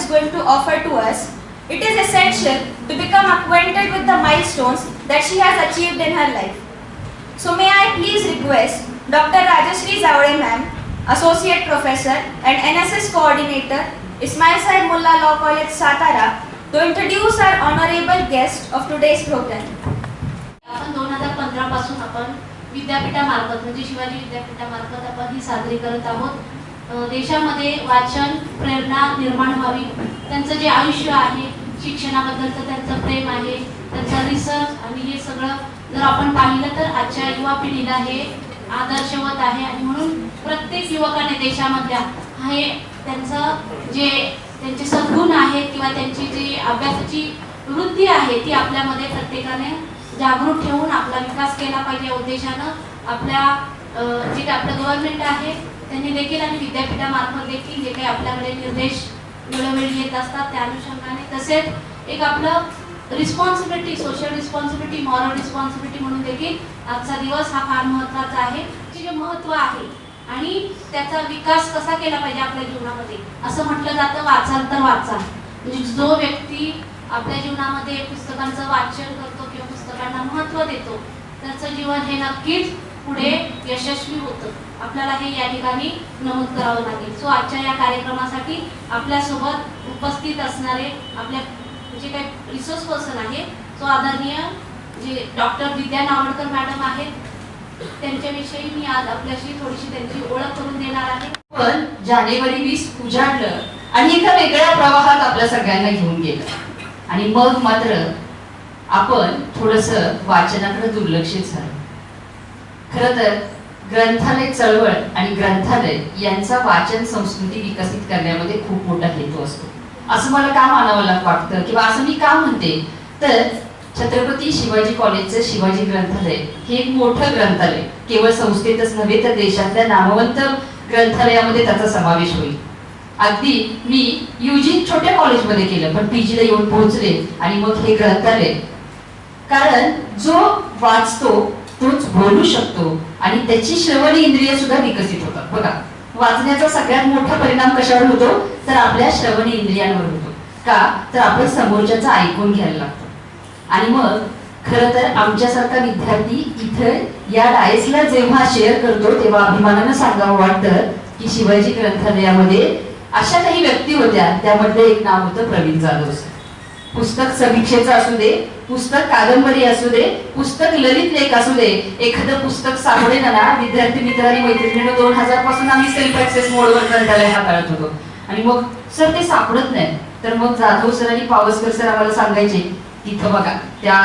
is going to offer to us, it is essential to become acquainted with the milestones that she has achieved in her life. So may I please request Dr. Rajashri Zavade ma'am, Associate Professor and NSS Coordinator, Ismail Saib Mullah Law College, Satara, to introduce our honorable guest of today's program. आपण दोन हजार आपण विद्यापीठामार्फत म्हणजे शिवाजी विद्यापीठामार्फत आपण ही साजरी करत आहोत देशामध्ये वाचन प्रेरणा निर्माण व्हावी. त्यांचं जे आयुष्य आहे शिक्षणाबद्दलचं त्यांचं प्रेम आहे त्यांचा रिसर्च आणि हे सगळं जर आपण पाहिलं तर आजच्या युवा पिढीला हे आदर्शवत आहे आणि म्हणून प्रत्येक युवकाने देशामधल्या हे त्यांचं जे त्यांचे सद्गुण आहेत किंवा त्यांची जी अभ्यासाची वृत्ती आहे ती आपल्यामध्ये प्रत्येकाने जागरूक ठेवून आपला विकास केला पाहिजे उद्देशानं आपल्या जे काही आपलं गव्हर्नमेंट आहे त्यांनी देखील आणि विद्यापीठामार्फत देखील जे काही आपल्याकडे निर्देश वेळोवेळी येत असतात त्या अनुषंगाने. तसेच एक आपलं responsibility social responsibility moral responsibility म्हणून देखील आजचा दिवस हा फार महत्त्वाचा आहे. जे जे महत्त्व आहे आणि त्याचा विकास कसा केला पाहिजे आपल्या जीवनामध्ये असं म्हटलं जातं वाचाल तर वाचा म्हणजे जो व्यक्ती आपल्या जीवनामध्ये पुस्तकांचं वाचन करतो किंवा पुस्तकांना महत्त्व देतो त्याचं जीवन हे नक्कीच पुढे यशस्वी होतं. आपल्याला हे या ठिकाणी नमूद करावं लागेल. सो आजच्या या कार्यक्रमासाठी आपल्यासोबत उपस्थित असणारे आपल्या जे काही रिसोर्स पर्सन आहे सो आदरणीय जे डॉक्टर विद्या नावडकर मॅडम आहेत त्यांच्याविषयी मी आज आपल्याशी थोडीशी त्यांची ओळख करून देणार आहे. पण जानेवारी वीस उजाडलं आणि एका वेगळ्या प्रवाहात आपल्या सगळ्यांना घेऊन गेलं. आणि मग मात्र आपण थोडस वाचनाकडे दुर्लक्षित झालं. खर तर ग्रंथालय चळवळ आणि ग्रंथालय यांचा वाचन संस्कृती विकसित करण्यामध्ये खूप मोठा हेतू असतो. असं मला का मानावं वाटतं? किंवा असं मी का म्हणते? तर छत्रपती शिवाजी कॉलेजचं शिवाजी ग्रंथालय हे एक मोठं ग्रंथालय. केवळ संस्थेतच नव्हे तर देशातल्या नामवंत ग्रंथालयामध्ये त्याचा समावेश होईल. अगदी मी युजी छोट्या कॉलेजमध्ये केलं पण पीजीला येऊन पोहोचले आणि मग हे ग्रंथालय. कारण जो वाचतो तोच बोलू शकतो. आणि त्याची श्रवण इंद्रिय सुद्धा विकसित होतात. बघा वाचण्याचा सगळ्यात मोठा परिणाम कशावर होतो? तर आपल्या श्रवण इंद्रियांवर होतो. का? तर आपण समोरच्याचं ऐकून घ्यायला लागतो. आणि मग खर तर आमच्यासारखा विद्यार्थी इथं या डायसला जेव्हा शेअर करतो तेव्हा अभिमानानं सांगावं वाटतं की शिवाजी ग्रंथालयामध्ये अशा काही व्यक्ती होत्या. त्यामध्ये एक नाव होतं प्रवीण जाधव सर. पुस्तक समीक्षेचं असू दे पुस्तक कादंबरी असू दे पुस्तक ललित लेख असू दे एखादं पुस्तक सापडेल ना विद्यार्थी मित्र आणि मैत्रिणीनं दोन हजारपासून आम्ही सेल्फ ऍक्सेस मोडवर ग्रंथालय हाताळत होतो. आणि मग सर ते सापडत नाही. तर मग जाधव सर आणि पावसकर सर आम्हाला सांगायचे तिथं बघा त्या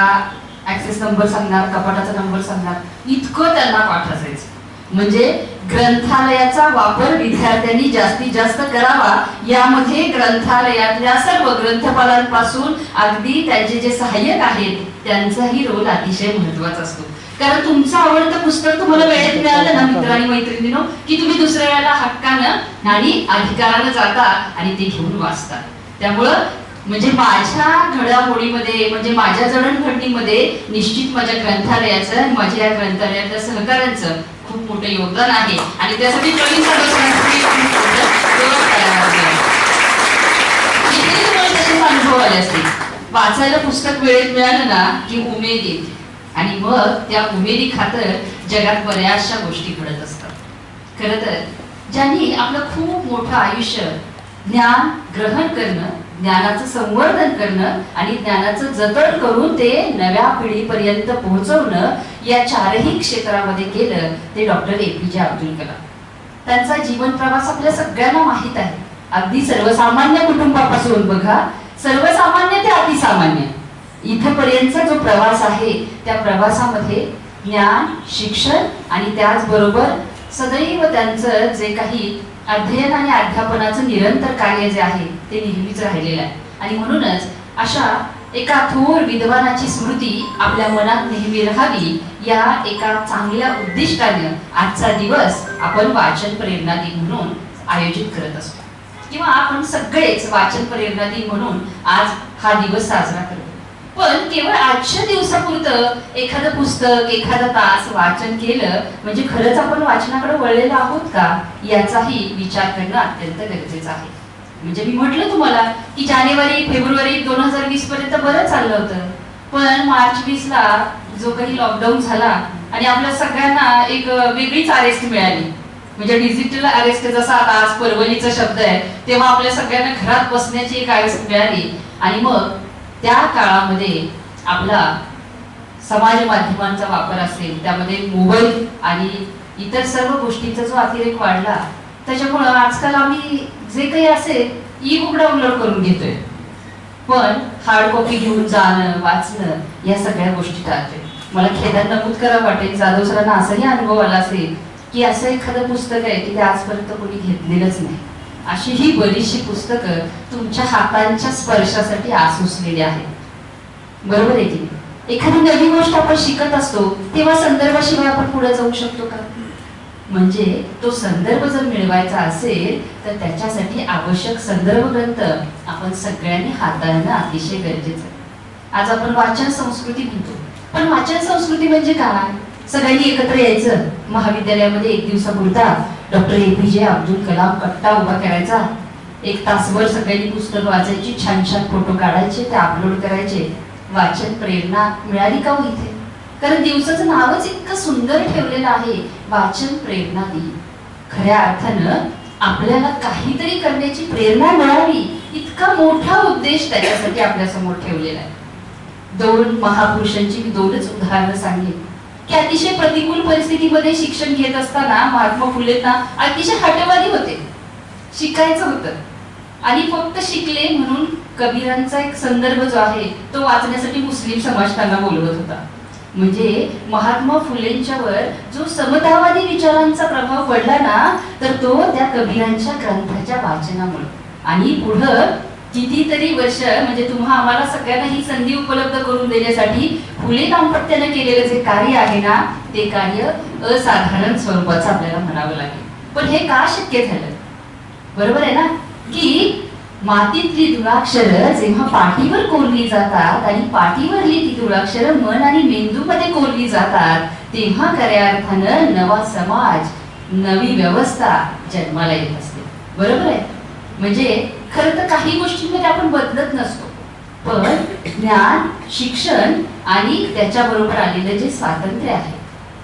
ऍक्सेस नंबर सांगणार कपाटाचा नंबर सांगणार इतकं त्यांना पाठ असायचं. म्हणजे ग्रंथालयाचा वापर विद्यार्थ्यांनी जास्तीत जास्त करावा. यामध्ये ग्रंथालयातल्या सर्व ग्रंथपालांपासून अगदी त्यांचे जे सहाय्यक आहेत त्यांचाही रोल अतिशय महत्त्वाचा असतो. कारण तुमचं आवडतं पुस्तक तुम्हाला वेळेत मिळालं ना मित्र आणि मैत्रिणीनो की तुम्ही दुसऱ्या वेळेला हक्कानं आणि अधिकारानं जाता आणि ते घेऊन वाचता. त्यामुळं म्हणजे माझ्या घडामोडीमध्ये म्हणजे माझ्या जडणघडणीमध्ये निश्चित माझ्या ग्रंथालयाचं माझ्या या ग्रंथालयातल्या सहकाऱ्यांचं खूप मोठं योगदान आहे. आणि त्यासाठी प्रवीण अनुभव आले असतील. वाचायला पुस्तक वेळेत मिळालं ना की उमेद. येते आणि मग त्या उमेदी खातर जगात बऱ्याचशा गोष्टी घडत असतात. खर तर ज्यांनी आपलं खूप मोठं आयुष्य ज्ञान ग्रहण करणं ज्ञानाचं संवर्धन करणं आणि ज्ञानाचं जतन करून ते नव्या पिढीपर्यंत पोहोचवणं या चारही क्षेत्रामध्ये केलं ते डॉक्टर ए पी जे अब्दुल कलाम. त्यांचा जीवन प्रवास आपल्या सगळ्यांना माहीत आहे. अगदी सर्वसामान्य कुटुंबापासून बघा सर्वसामान्य ते अतिसामान्य. इथपर्यंतचा जो प्रवास आहे त्या प्रवासामध्ये ज्ञान शिक्षण आणि त्याचबरोबर सदैव त्यांचं जे काही अध्ययन आणि अध्यापनाचं निरंतर कार्य जे आहे ते नेहमीच राहिलेलं आहे. आणि म्हणूनच अशा एका थोर विद्वानाची स्मृती आपल्या मनात नेहमी राहावी या एका चांगल्या उद्दिष्टाने आजचा दिवस आपण वाचन प्रेरणा दिन म्हणून आयोजित करत असतो. किंवा आपण सगळेच वाचन प्रेरणा दिन म्हणून आज हा दिवस साजरा करतो पण केवळ आजच्या दिवसापुरतं एखादं पुस्तक एखादा तास वाचन केलं म्हणजे खरंच आपण वाचनाकडे वळलेलो आहोत का? याचाही विचार करणं अत्यंत गरजेचं आहे. म्हणजे मी म्हटलं तुम्हाला की जानेवारी फेब्रुवारी दोन हजार वीस पर्यंत बरं चाललं होतं. पण मार्च वीस ला जो काही लॉकडाऊन झाला आणि आपल्या सगळ्यांना एक वेगळीच अरेस्ट मिळाली. म्हणजे डिजिटल अरेस्ट जसा आता आज परवलीचा शब्द आहे तेव्हा आपल्या सगळ्यांना घरात बसण्याची एक अरेस्ट मिळाली. आणि मग त्या काळामध्ये आपला समाज माध्यमांचा वापर असेल त्यामध्ये मोबाईल आणि इतर सर्व गोष्टींचा जो अतिरेक वाढला त्याच्यामुळं आजकाल आम्ही जे काही असेल ई बुक डाउनलोड करून घेतोय. पण हार्ड कॉपी घेऊन जाणं वाचणं या सगळ्या गोष्टी टाळतोय. मला खेदात नमूद करा वाटेल. जाधव सरांना असाही अनुभव आला असेल की असं एखादं पुस्तक आहे की ते आजपर्यंत कोणी घेतलेलंच नाही. अशी ही बरीचशी पुस्तकं तुमच्या हातांच्या स्पर्शासाठी आसुसलेली आहेत. बरोबर आहे की एखादी नवी गोष्ट आपण शिकत असतो तेव्हा संदर्भाशिवाय आपण पुढे जाऊ शकतो का? म्हणजे तो संदर्भ जर मिळवायचा असेल तर त्याच्यासाठी आवश्यक संदर्भ ग्रंथ आपण सगळ्यांनी हाताळणं अतिशय गरजेचं आहे. आज आपण वाचन संस्कृती म्हणतो. पण वाचन संस्कृती म्हणजे काय? सगळ्यांनी एकत्र यायचं. महाविद्यालयामध्ये एक दिवसापुरता डॉक्टर ए पी जे अब्दुल कलाम कट्टा उभा करायचा. एक तासभर सगळ्यांनी पुस्तक वाचायची छान छान फोटो काढायचे ते अपलोड करायचे. वाचन प्रेरणा मिळाली का हो इथे? कारण दिवसाचं नावच इतकं सुंदर ठेवलेलं आहे. वाचन प्रेरणा दिन खऱ्या अर्थानं आपल्याला काहीतरी करण्याची प्रेरणा मिळावी. इतका मोठा उद्देश त्याच्यासाठी आपल्यासमोर ठेवलेला आहे. दोन महापुरुषांची मी दोनच उदाहरणं सांगेन. की अतिशय प्रतिकूल परिस्थितीमध्ये शिक्षण घेत असताना महात्मा फुलेंना अतिशय हटवादी होते. शिकायचं होतं. आणि फक्त शिकले म्हणून कबीरांचा एक संदर्भ जो आहे तो वाचण्यासाठी मुस्लिम समाज त्यांना बोलवत होता. म्हणजे महात्मा फुलेंच्यावर जो समतावादी विचारांचा प्रभाव पडला ना तर तो त्या कबीरांच्या ग्रंथाच्या वाचनामुळे. आणि पुढं कितीतरी वर्ष म्हणजे तुम्हा आम्हाला सगळ्यांना ही संधी उपलब्ध करून देण्यासाठी फुले दाम्पत्याने केलेलं जे कार्य आहे ना ते कार्य असाधारण स्वरूपाचं आपल्याला म्हणावं लागेल. पण हे का शक्य झालं? बरोबर आहे ना? की मातीतली दुराक्षर जेव्हा पाठीवर कोरली जातात आणि पाठीवरली ती दुराक्षर मन आणि मेंदूमध्ये कोरली जातात तेव्हा खऱ्या अर्थानं नवा समाज नवी व्यवस्था जन्माला येत असते. बरोबर आहे? म्हणजे खरं तर काही गोष्टींमध्ये आपण बदलत नसतो. पण ज्ञान शिक्षण आणि त्याच्याबरोबर आलेलं जे स्वातंत्र्य आहे.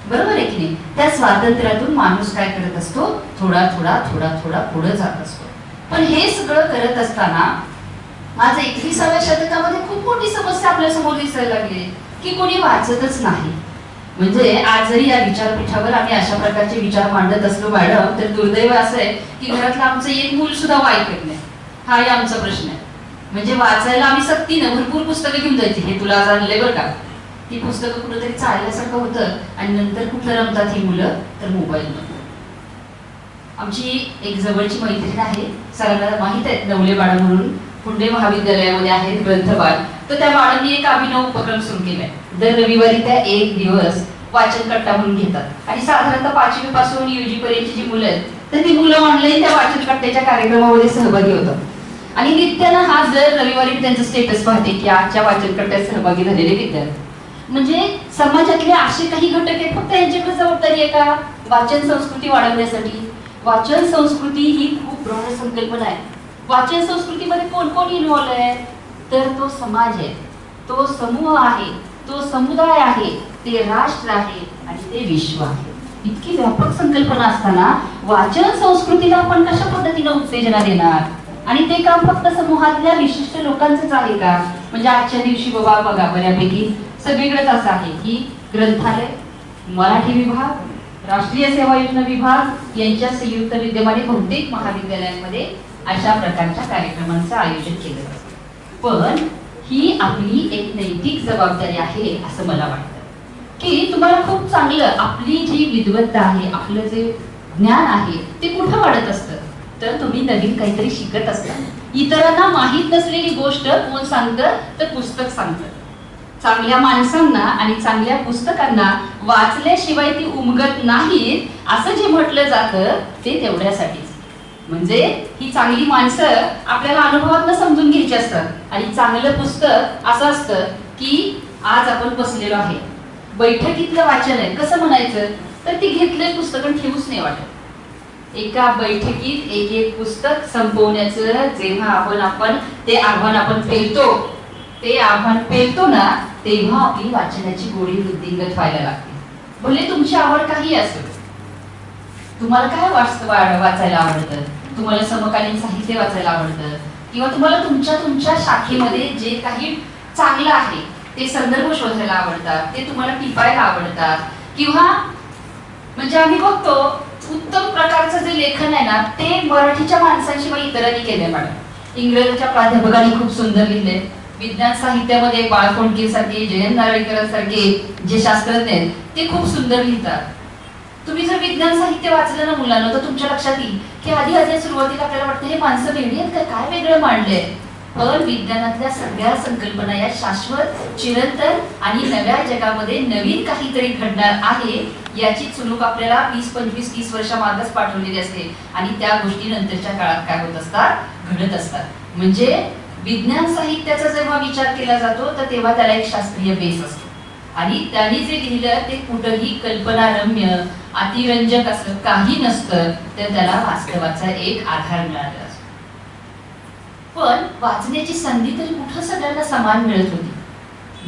बरोबर आहे की नाही? त्या स्वातंत्र्यातून माणूस काय करत असतो? थोडा थोडा थोडा थोडा पुढे जात असतो. पण हे सगळं करत असताना आज एकविसाव्या शतकामध्ये खूप मोठी समस्या आपल्यासमोर दिसायला लागली की कोणी वाचतच नाही. म्हणजे आज जरी या विचारपीठावर आम्ही अशा प्रकारचे विचार मांडत असलो मॅडम तर दुर्दैव असं आहे की घरातलं आमचं एक मूल सुद्धा वाईट नाही. हाही आमचा प्रश्न आहे. म्हणजे वाचायला आम्ही सक्तीनं भरपूर पुस्तकं घेऊन जायची. हे तुला जाणले बरं का? ती पुस्तकं कुठंतरी चालल्यासारखं होतं आणि नंतर कुठं रमतात ही मुलं तर मोबाईल आमची एक जवळची मैत्रीण आहे. सरांना माहीत आहे नवले बाळ म्हणून. पुंडे महाविद्यालयामध्ये आहेत ग्रंथबाळ. तर त्या बाळांनी एक अभिनव उपक्रम सुरू केलाय. दर रविवारी त्या एक दिवस वाचन कट्टा म्हणून घेतात. आणि साधारणतः पाचवी पासून युजी पर्यंतची जी मुलं आहेत तर ती मुलं ऑनलाईन त्या वाचन कट्ट्याच्या कार्यक्रमामध्ये सहभागी होतात. आणि नित्यानं हा जर रविवारी मी त्यांचं स्टेटस पाहते की आजच्या वाचन कट्ट्यात सहभागी झालेले विद्यार्थी. म्हणजे समाजातले असे काही घटक आहेत फक्त यांच्याकडे जबाबदारी आहे का? वाचन संस्कृती वाढवण्यासाठी. वाचन संस्कृती ही खूप ब्रॉड संकल्पना आहे. वाचन संस्कृतीमध्ये कोण कोण इन्व्हॉल्व आहे? तर तो समाज आहे. तो समूह आहे. तो समुदाय आहे. ते राष्ट्र आहे आणि ते विश्व आहे. इतकी व्यापक संकल्पना असताना वाचन संस्कृतीला आपण कशा पद्धतीने उत्तेजना देणार? आणि ते काम फक्त समूहातल्या विशिष्ट लोकांचंच आहे का? म्हणजे आजच्या दिवशी बाबा बघा बऱ्यापैकी सगळीकडेच असं आहे की ग्रंथालय मराठी विभाग राष्ट्रीय सेवा योजना विभाग यांच्या संयुक्त विद्यमाने बहुतेक महाविद्यालयांमध्ये अशा प्रकारच्या कार्यक्रमांचं आयोजन केलं जातं. पण ही आपली एक नैतिक जबाबदारी आहे असं मला वाटतं. की तुम्हाला खूप चांगलं आपली जी विद्वत्ता आहे आपलं जे ज्ञान आहे ते कुठं वाढत असतं? तर तुम्ही नवीन काहीतरी शिकत असता. इतरांना माहीत नसलेली गोष्ट कोण सांगतं? तर पुस्तक सांगतं. चांगल्या माणसांना आणि चांगल्या पुस्तकांना वाचल्याशिवाय ती उमगत नाहीत असं जे म्हटलं जातं ते तेवढ्यासाठीच. म्हणजे ही चांगली माणसं आपल्याला अनुभवात समजून घ्यायची असतात. आणि चांगलं पुस्तक असं असतं की आज आपण बसलेलो आहे. बैठकीतलं वाचन आहे. कसं म्हणायचं? तर ती घेतलेली पुस्तक ठेवूच नाही वाटत. एका बैठकीत एक एक पुस्तक संपवण्याचं जेव्हा आपण आपण ते आव्हान आपण पेलतो ते आव्हान पेलतो ना तेव्हा आपली वाचनाची गोडी वृद्धिंगत व्हायला लागते. भले तुमची आवड काही असो. तुम्हाला काय वाच वाचायला आवडतं? तुम्हाला समकालीन साहित्य वाचायला आवडतं? किंवा तुम्हाला तुमच्या तुमच्या शाखेमध्ये जे काही चांगलं आहे ते संदर्भ शोधायला आवडतात ते तुम्हाला टिपायला आवडतात. किंवा म्हणजे आम्ही बघतो उत्तम प्रकारचं जे लेखन आहे ना ते मराठीच्या माणसांशिवाय इतरांनी केलंय मॅडम. इंग्रजीच्या प्राध्यापकांनी खूप सुंदर लिहिले विज्ञान साहित्यामध्ये बाळकोणकी सारखे जयंत नारळीकरांसारखे जे शास्त्रज्ञ आहेत ते खूप सुंदर लिहितात. तुम्ही जर विज्ञान साहित्य वाचलं ना मुलांना तर तुमच्या लक्षात येईल की आधी आधी सुरुवातीला आपल्याला वाटतं हे माणसं वेगळी आहेत काय वेगळं मांडलंय? पण विज्ञानातल्या सगळ्या संकल्पना या शाश्वत चिरंतन आणि नव्या जगामध्ये नवीन काहीतरी घडणार आहे याची चुणूक आपल्याला वीस पंचवीस तीस वर्षामागच पाठवलेली असते. आणि त्या गोष्टी नंतरच्या काळात काय होत असतात? घडत असतात. म्हणजे विज्ञान साहित्याचा जेव्हा विचार केला जातो तर तेव्हा त्याला एक शास्त्रीय बेस असतो. आणि त्यांनी जे लिहिलं ते कुठंही कल्पनारम्य अतिरंजक असं काही नसतं तर त्याला वास्तवाचा एक आधार मिळाला. पण वाचण्याची संधी तरी कुठं सगळ्यांना समान मिळत होती.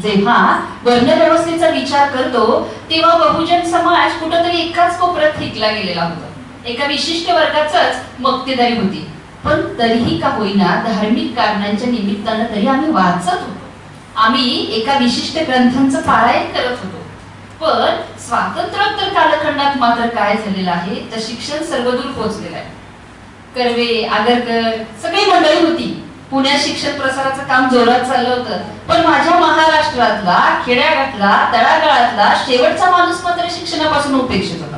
जेव्हा वर्णव्यवस्थेचा विचार करतो तेव्हा बहुजन समाज कुठंतरी एकाच कोपऱ्यात फेकला गेलेला होता. एका विशिष्ट वर्गाचाच मक्तेदारी होती. पण तरीही का होईना धार्मिक कारणांच्या निमित्तानं तरी आम्ही वाचत होतो. आम्ही एका विशिष्ट ग्रंथांचं पारायण करत होतो. पण स्वातंत्र्योत्तर कालखंडात मात्र काय झालेलं आहे तर शिक्षण सर्वदूर पोहोचलेलं आहे. कर्वे आगरकर सगळी मंडळी होती. पुण्यात शिक्षण प्रसाराचं काम जोरात चाललं होतं. पण माझ्या महाराष्ट्रातला खेड्यागातला तळागाळातला शेवटचा माणूस मात्र शिक्षणापासून उपेक्षित होता.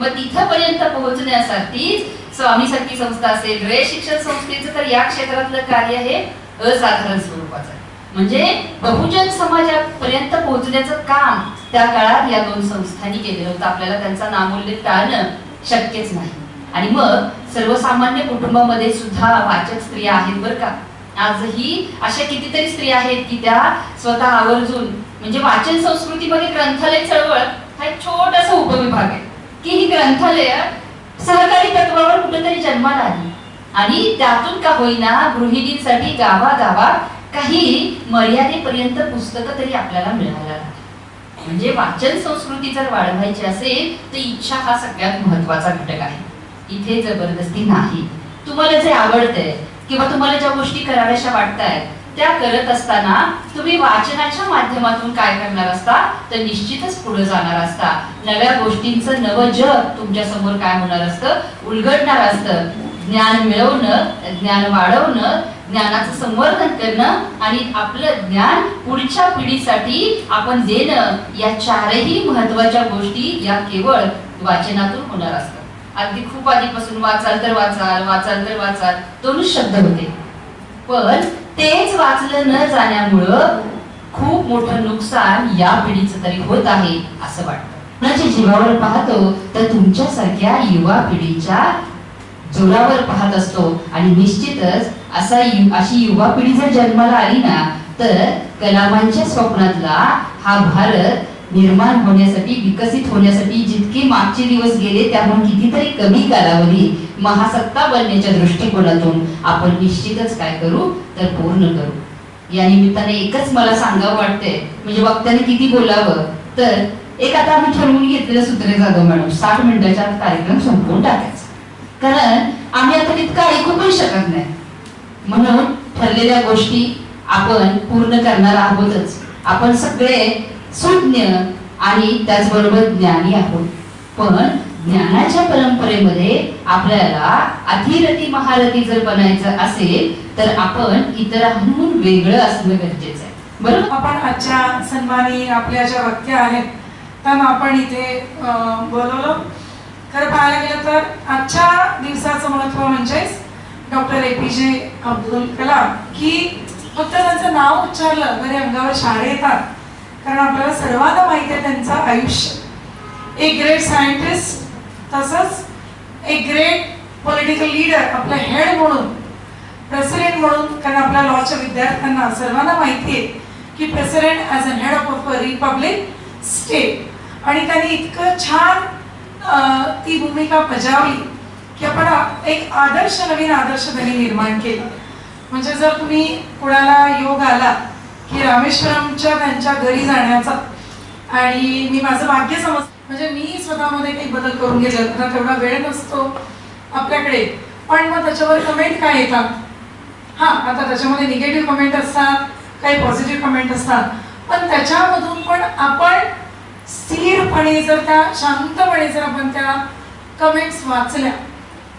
मग तिथपर्यंत पोहोचण्यासाठीच स्वामी शक्ती संस्था असेल रे शिक्षण संस्थेचं तर या क्षेत्रातलं कार्य हे असाधारण स्वरूपाचं म्हणजे बहुजन समाजापर्यंत पोहोचण्याचं काम त्या काळात या दोन संस्थांनी केलं होतं. आपल्याला त्यांचा नामूल्य टाळणं शक्यच नाही. आणि मग सर्वसामान्य कुटुंबामध्ये सुद्धा वाचक स्त्रिया आहेत बरं का. आजही अशा कितीतरी स्त्रिया आहेत की त्या स्वतः आवर्जून म्हणजे वाचन संस्कृतीमध्ये ग्रंथालय चळवळ हा एक छोटासा उपविभाग आहे. की ही ग्रंथालय सहकारी तत्वावर कुठेतरी जन्माला आली. आणि त्यातून का होईना गृहिणींसाठी गावागावात काही मर्यादेपर्यंत पुस्तकं तरी आपल्याला मिळायला म्हणजे वाचन संस्कृती जर वाढवायची असेल तर इच्छा हा सगळ्यात महत्त्वाचा घटक आहे. इथे जबरदस्ती नाही. तुम्हाला जे आवडतंय किंवा तुम्हाला ज्या गोष्टी कराव्याशा वाटतायत त्या करत असताना तुम्ही वाचनाच्या माध्यमातून काय करणार असता? तर निश्चितच पुढे जाणार असता. नव्या गोष्टींचं नवं जग तुमच्यासमोर काय होणार असतं? उलगडणार असतं. ज्ञान मिळवणं ज्ञान वाढवणं ज्ञानाचं संवर्धन करणं आणि आपलं ज्ञान पुढच्या पिढीसाठी आपण देणं या चारही महत्त्वाच्या गोष्टी या केवळ वाचनातून होणार असतात. अगदी खूप आधीपासून वाचाल तर वाचाल वाचाल तर वाचाल. दोनच शब्द होते. पण तेच वाचलं न जाण्यामुळं खूप मोठं नुकसान या पिढीचं तरी होत आहे असं वाटतं. कुणाच्या जीवावर पाहतो तर तुमच्यासारख्या युवा पिढीच्या जोरावर पाहत असतो. आणि निश्चितच असा यु- अशी युवा पिढी जर जन्माला आली ना तर कलामांच्या स्वप्नातला हा भारत निर्माण होण्यासाठी विकसित होण्यासाठी जितके मागचे दिवस गेले त्याहून कितीतरी कमी कालावधी महासत्ता बनण्याच्या दृष्टिकोनातून आपण निश्चितच काय करू? तर पूर्ण करू. या निमित्ताने एकच मला सांगावं वाटतंय. म्हणजे वक्त्याने किती बोलावं? तर एक आता आम्ही ठरवून घेतलेलं सूत्रे जाधव मॅडम साठ मिनिटाच्या आत कार्यक्रम संपवून टाकायचा. कारण आम्ही आता तितकं ऐकू पण शकत नाही. म्हणून ठरलेल्या गोष्टी आपण पूर्ण करणार आहोतच. आपण सगळे सुज्ञ आणि त्याचबरोबर ज्ञानी आहोत. पण ज्ञानाच्या परंपरेमध्ये आपल्याला अतिरथी महारथी जर बनायचं असेल तर आपण इतरांहून वेगळं असणं गरजेचं आहे. बरोबर? आपण आजच्या सन्मानी आपल्या ज्या वक्त्या आहेत त्यांना आपण इथे अं, बोलवलं. खरं पाहायला गेलं तर आजच्या दिवसाचं महत्त्व म्हणजेच डॉक्टर ए पी जे अब्दुल कलाम की फक्त त्यांचं नाव उच्चारलं तरी अंगावर शाळे येतात. कारण आपल्याला सर्वांना माहिती आहे त्यांचं आयुष्य. एक ग्रेट सायंटिस्ट तसंच एक ग्रेट पॉलिटिकल लीडर आपलं हेड म्हणून प्रेसिडेंट म्हणून कारण आपल्या लॉच्या विद्यार्थ्यांना सर्वांना माहिती आहे की president as a head of a republic state आणि त्यांनी इतकं छान ती भूमिका बजावली की आपण एक आदर्श नवीन आदर्श त्यांनी निर्माण केला. म्हणजे जर तुम्ही कुणाला योग आला की रामेश्वरमच्या त्यांच्या घरी जाण्याचा. आणि मी माझं भाग्य समज म्हणजे मी स्वतःमध्ये काही बदल करून गेले ना तेवढा वेळ नसतो आपल्याकडे. पण मग त्याच्यावर कमेंट काय येतात? हां आता त्याच्यामध्ये निगेटिव्ह कमेंट असतात काही पॉझिटिव्ह कमेंट असतात. पण त्याच्यामधून पण आपण स्थिरपणे जर त्या शांतपणे जर आपण त्या कमेंट्स वाचल्या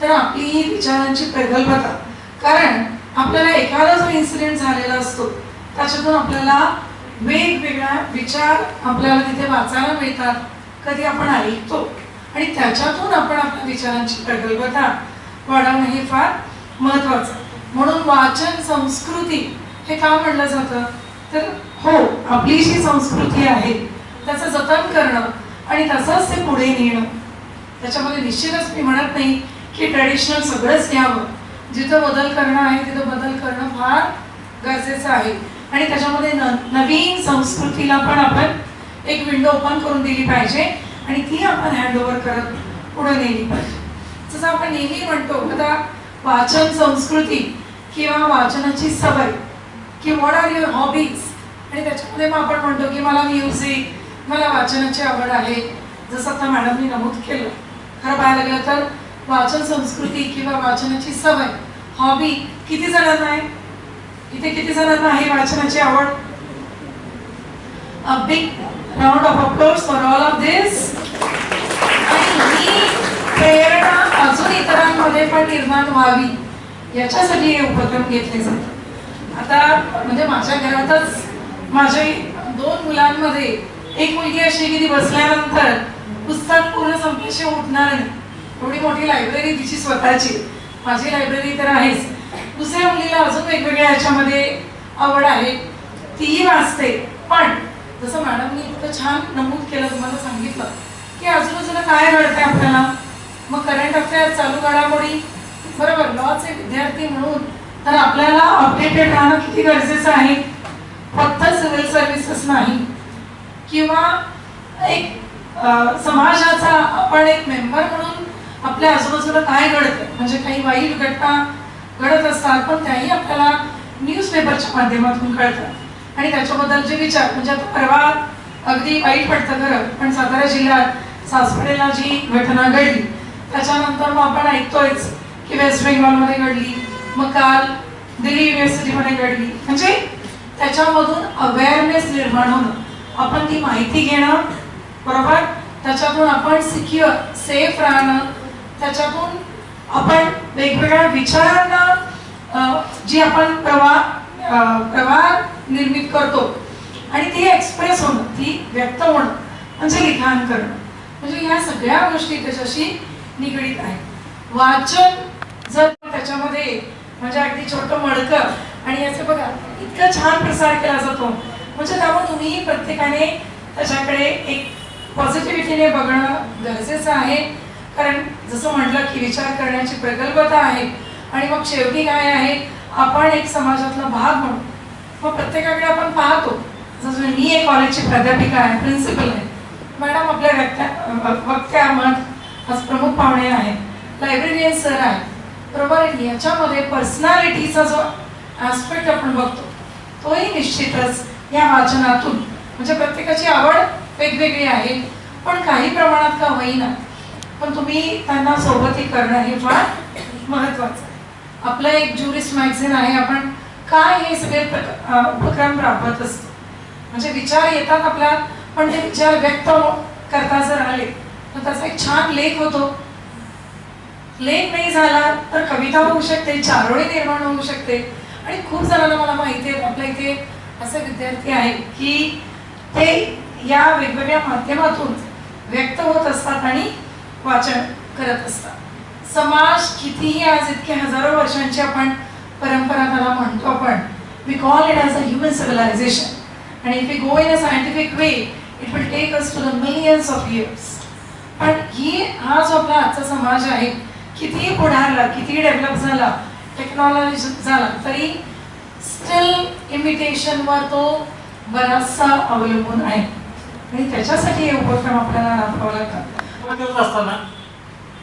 तर आपली विचारांची प्रगल्भता. कारण आपल्याला एखादा जो इन्सिडेंट झालेला असतो त्याच्यातून आपल्याला वेगवेगळ्या विचार आपल्याला तिथे वाचायला मिळतात. कधी आपण ऐकतो. आणि त्याच्यातून आपण आपल्या विचारांची प्रगल्भता वाढवणं हे फार महत्वाचं म्हणून वाचन संस्कृती हे का म्हणलं जातं? तर हो आपली जी संस्कृती आहे त्याचं जतन करणं आणि तसंच ते पुढे नेणं. त्याच्यामध्ये निश्चितच मी म्हणत नाही की ट्रेडिशनल सगळंच घ्यावं. जिथं बदल करणं आहे तिथं बदल करणं फार गरजेचं आहे. आणि त्याच्यामध्ये न नवीन संस्कृतीला पण आपण एक विंडो ओपन करून दिली पाहिजे. आणि ती आपण हँडओव्हर करत पुढे नेली पाहिजे. जसं आपण नेहमी म्हणतो आता वाचन संस्कृती किंवा वाचनाची सवय की व्हॉट आर युअर हॉबीज आणि त्याच्यामध्ये मग आपण म्हणतो की मला म्युझिक मला वाचनाची आवड आहे. जसं आता मॅडमनी नमूद केलं. खरं पाहायला गेलं तर वाचन संस्कृती किंवा वाचनाची सवय हॉबी किती जणांना आहे? इथे किती जणांना आहे वाचनाची आवड? A big round of applause for all of this. आणि ही प्रेरणा अजून इतरांमध्ये पण निर्माण व्हावी याच्यासाठी हे उपक्रम घेतले जातात. आता म्हणजे माझ्या घरातच माझ्या दोन मुलांमध्ये एक मुलगी अशी की ती बसल्यानंतर पुस्तक पूर्ण संपल्याशिवाय उठणार नाही. एवढी मोठी लायब्ररी तिची स्वतःची. माझी लायब्ररी तर आहेच. दुसऱ्या मुलीला अजून वेगवेगळ्या याच्यामध्ये आवड आहे. तीही वाचते. पण जसं मॅडमनी इतकं छान नमूद केलं तुम्हाला सांगितलं की आजूबाजूला काय घडतंय आपल्याला? मग करंट अफेअर चालू घडामोडी बरोबर लॉचे विद्यार्थी म्हणून तर आपल्याला अपडेटेड राहणं किती गरजेचं आहे? फक्त सिव्हिल सर्व्हिसेस नाही. किंवा एक समाजाचा आपण एक मेंबर म्हणून आपल्या आजूबाजूला काय घडतं म्हणजे काही वाईट घटना घडत असतात पण त्याही आपल्याला न्यूजपेपरच्या माध्यमातून कळतात आणि त्याच्याबद्दलचे विचार म्हणजे आता परवा अगदी वाईट पडतं खरं पण सातारा जिल्ह्यात सासवडेला जी घटना घडली त्याच्यानंतर मग आपण ऐकतोयच की वेस्ट बेंगॉलमध्ये घडली मग काल दिल्ली युनिव्हर्सिटीमध्ये घडली. म्हणजे त्याच्यामधून अवेअरनेस निर्माण होणं आपण ती माहिती घेणं बरोबर? त्याच्यातून आपण सिक्युअर सेफ राहणं त्याच्यातून आपण वेगवेगळ्या विचारांना जी आपण प्रवाह प्रवाह निर्मित करतो आणि ती एक्सप्रेस होणं ती व्यक्त होणं म्हणजे लिखाण करणं. म्हणजे ह्या सगळ्या गोष्टी त्याच्याशी निगडीत आहेत? वाचन जर त्याच्यामध्ये म्हणजे अगदी छोटं मडकं आणि याचं बघा इतकं छान प्रसार केला जातो. म्हणजे त्यामुळे तुम्ही प्रत्येकाने त्याच्याकडे एक पॉझिटिव्हिटीने बघणं गरजेचं आहे. कारण जसं म्हटलं की विचार करण्याची प्रगल्भता आहे आणि मग शेवटी काय आहे आपण एक समाजातला भाग म्हणून मग प्रत्येकाकडे आपण पाहतो. जसं मी एक कॉलेजची प्राध्यापिका आहे प्रिन्सिपल आहे. मॅडम आपल्या व्यक्त्या वक्त्यामत आज प्रमुख पाहुणे आहेत लायब्रेरियन सर आहे. बरोबर आहे? याच्यामध्ये पर्सनॅलिटीचा जो ॲस्पेक्ट आपण बघतो तोही निश्चितच या वाचनातून म्हणजे प्रत्येकाची आवड वेगवेगळी आहे. पण काही प्रमाणात का होईना पण तुम्ही त्यांना सोबती करणं हे फार महत्वाचं आहे. आपलं एक ज्युरिस्ट मॅगझिन आहे आपण काय हे सगळे उपक्रम राबवत असतो. म्हणजे विचार येतात आपल्यात पण ते विचार व्यक्त करता जर आले तर त्याचा एक छान लेख होतो. लेख नाही झाला तर कविता होऊ शकते चारोळी निर्माण होऊ शकते. आणि खूप जणांना मला माहिती आहे आपल्या इथे असे विद्यार्थी आहेत की ते या वेगवेगळ्या माध्यमातून व्यक्त होत असतात आणि वाचन करत असतात. समाज कितीही आज इतके हजारो वर्षांची आपण परंपरा त्याला म्हणतो आपण. We call it as a human civilization आणि if you go in a scientific way it will take us to the millions of years पण ही हा जो आपला आजचा समाज आहे कितीही पुढारला कितीही डेव्हलप झाला टेक्नॉलॉजी झाला तरी स्टील इमिटेशनवर तो बराचसा अवलंबून आहे. आणि त्याच्यासाठी हे उपक्रम आपल्याला राबवावे लागतात. करत असताना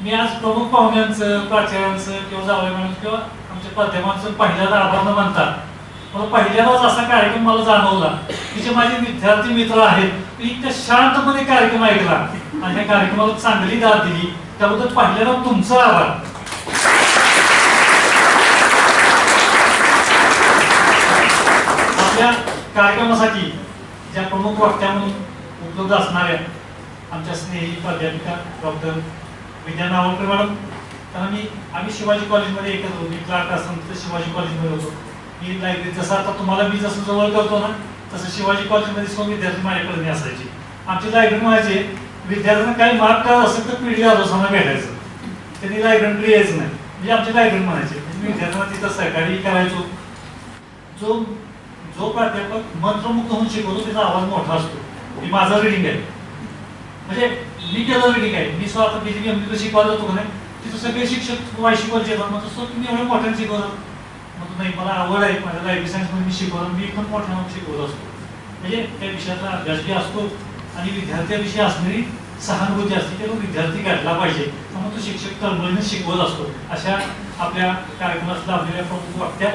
मी आज प्रमुख पाहुण्यांचं प्राचार्यांचं किंवा जावळे म्हणून किंवा आमच्या प्राध्यापकांचं पहिल्यांदा आभार न मानता मला पहिल्यांदाच असा कार्यक्रम मला जाणवला की जे माझे विद्यार्थी मित्र आहेत ते इतक्या शांतपणे कार्यक्रम ऐकला आणि या कार्यक्रमाला चांगली दाद दिली. त्याबद्दल पहिल्यांदा तुमचा आभार. आपल्या कार्यक्रमासाठी ज्या प्रमुख वक्त्या म्हणून उपलब्ध असणाऱ्या आमच्या स्नेही प्राध्यापिका डॉक्टर विद्या नावकर मॅडम. कारण मी आम्ही शिवाजी कॉलेजमध्ये एकच होतो. मी क्लार्क असताना तिथे शिवाजी कॉलेजमध्ये होतो. मी लायब्ररी जसं आता तुम्हाला मी जसं जवळ करतो ना तसं शिवाजी कॉलेजमध्ये सर्व विद्यार्थी माझ्याकडे असायची. आमची लायब्ररी म्हणायची विद्यार्थ्यांना काही मार्क काय असेल तर पिढी आलोचना भेटायचं. त्यांनी लायब्ररी यायचं नाही. म्हणजे आमची लायब्ररी म्हणायचे मी विद्यार्थ्यांना तिथं सहकार्य करायचो. जो जो प्राध्यापक मंत्रमुक्त होऊन शिकवतो त्याचा आवाज मोठा असतो. ही माझा रिडिंग आहे. म्हणजे मी केलं ठीक आहे मी स्वतः बी जी एम शिकवायला जातो का नाही तिथं सगळे शिक्षक वाय शिकवायचे येतात मग तसं तुम्ही एवढं मोठ्याने शिकवलं. मग नाही मला आवड आहे. माझ्या लायब्ररी सायन्समध्ये मी शिकवलं. मी पण मोठ्या शिकवत असतो. म्हणजे त्या विषयाचा अभ्यास बी असतो आणि विद्यार्थ्याविषयी असणारी सहानुभूती असते. त्याला विद्यार्थी घडला पाहिजे. मग तो शिक्षक तळमळीने शिकवत असतो. अशा आपल्या कार्यक्रमात लाभलेल्या प्रमुख वक्त्या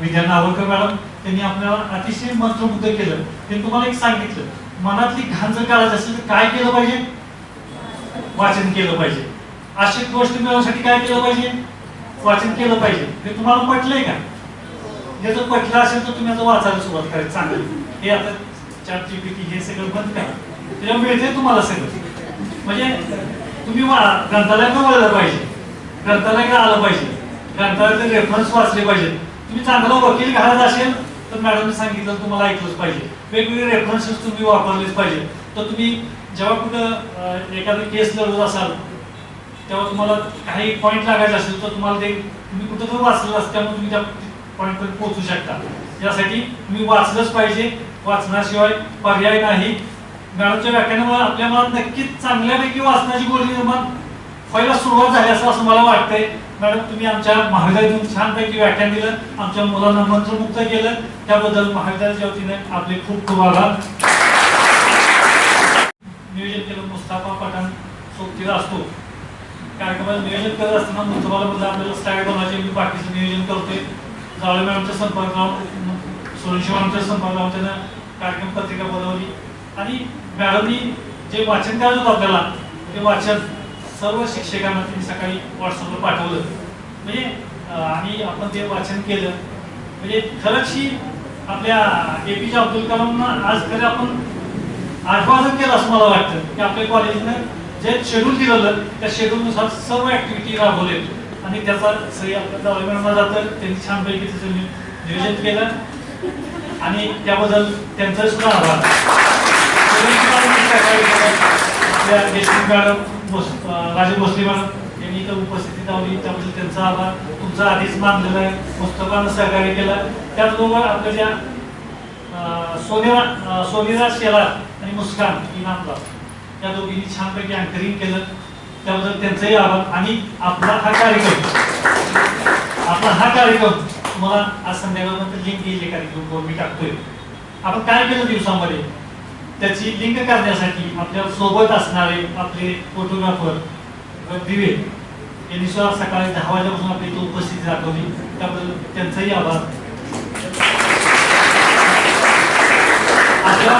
विद्या नावळकर मॅडम त्यांनी आपल्याला अतिशय मंत्रमुग्ध केलं. त्यांनी तुम्हाला एक सांगितलं. मनातली घाण जर काढायची असेल तर काय केलं पाहिजे? वाचन केलं पाहिजे. अशी गोष्ट मिळवण्यासाठी काय केलं पाहिजे? वाचन केलं पाहिजे. हे तुम्हाला पटलंय का? हे जर पटलं असेल तर तुम्ही आता वाचायला सुरुवात करायची चांगली. हे आता चार जीपीटी हे सगळं बंद करा. त्याला मिळते तुम्हाला सगळं. म्हणजे तुम्ही वा- ग्रंथालयात वळलं पाहिजे. ग्रंथालयाकडे आलं पाहिजे. ग्रंथालयाचे रेफरन्स वाचले पाहिजे तुम्ही चांगला वकील घालत असेल तर मॅडमने सांगितलं तुम्हाला ऐकलंच पाहिजे. वेगवेगळे रेफरन्सेस तुम्ही वापरलेच पाहिजे. तर तुम्ही जेव्हा कुठं एखादी केस लढवत असाल तेव्हा तुम्हाला काही पॉईंट लागायचे असेल तर तुम्हाला ते तुम्ही कुठं तर वाचलं असतं त्यामुळे तुम्ही त्या पॉईंटपर्यंत पोहोचू शकता. यासाठी मी वाचलंच पाहिजे. वाचण्याशिवाय पर्याय नाही. मॅडमच्या व्याख्यानामुळे आपल्या मनात नक्कीच चांगल्यापैकी वाचनाची गोष्टी निर्माण व्हायला सुरुवात झाली असं असं मला वाटतंय. मॅडम तुम्ही आमच्या महाविद्यालयातून छानपैकी व्याख्यान दिलं आमच्या मुलांना मंत्रमुक्त केलं. त्याबद्दल महाविद्यालयाच्या वतीने आपले खूप खूप आभार. नियोजन केलं मुस्ताफा पठाण सोबतीला असतो. कार्यक्रमाचं नियोजन करत असताना मुस्तफाला आपल्याला स्टाईल बनवायचे मी बाकीचं नियोजन करतोय. जावळे मॅडमच्या संपर्क राहून सोळीशी मॅडमच्या कार्यक्रम पत्रिका बनवली. आणि मॅडमनी जे वाचन करायचं होतं आपल्याला ते वाचन सर्व शिक्षकांना त्यांनी सकाळी व्हॉट्सअपवर पाठवलं. म्हणजे आणि आपण ते वाचन केलं. म्हणजे खरंच ही आपल्या ए पी जे अब्दुल कलामना आज खरं आपण आठवण केलं असं मला वाटतं की आपल्या कॉलेजनं जे शेड्यूल दिलेलं त्या शेड्यूलनुसार सर्व ऍक्टिव्हिटी राबवले. आणि त्याचा सही आपल्या जावळे मॅडमला जातं. त्यांनी छानपैकी त्याचं नियोजन केलं. आणि त्याबद्दल त्यांचा सुद्धा आभार. आपल्या देशमुख मॅडम भोस- राजे भोसले मॅडम यांनी इथं उपस्थिती लावली त्याबद्दल त्यांचा आभार. तुमचा आधीच मानलेला आहे. पुस्तकानं सहकार्य केलं. त्याचबरोबर आपल्या ज्या अं, सोनेरा सोनेरा शेलार आणि मुस्कान इनामदार त्या दोघींनी छानपैकी अँकरिंग केलं. त्याबद्दल त्यांचंही आभार. आणि आपला हा कार्यक्रम आपला हा कार्यक्रम तुम्हाला आज संध्याकाळपर्यंत लिंक येईल कार्यक्रम मी टाकतोय. आपण काय केलं दिवसामध्ये? त्याची लिंक करण्यासाठी आपल्यासोबत असणारे आपले फोटोग्राफर दिवे यांनी सुद्धा सकाळी दहा वाजेपासून आपली तो उपस्थिती दाखवली त्याबद्दल त्यांचाही आभार. अशा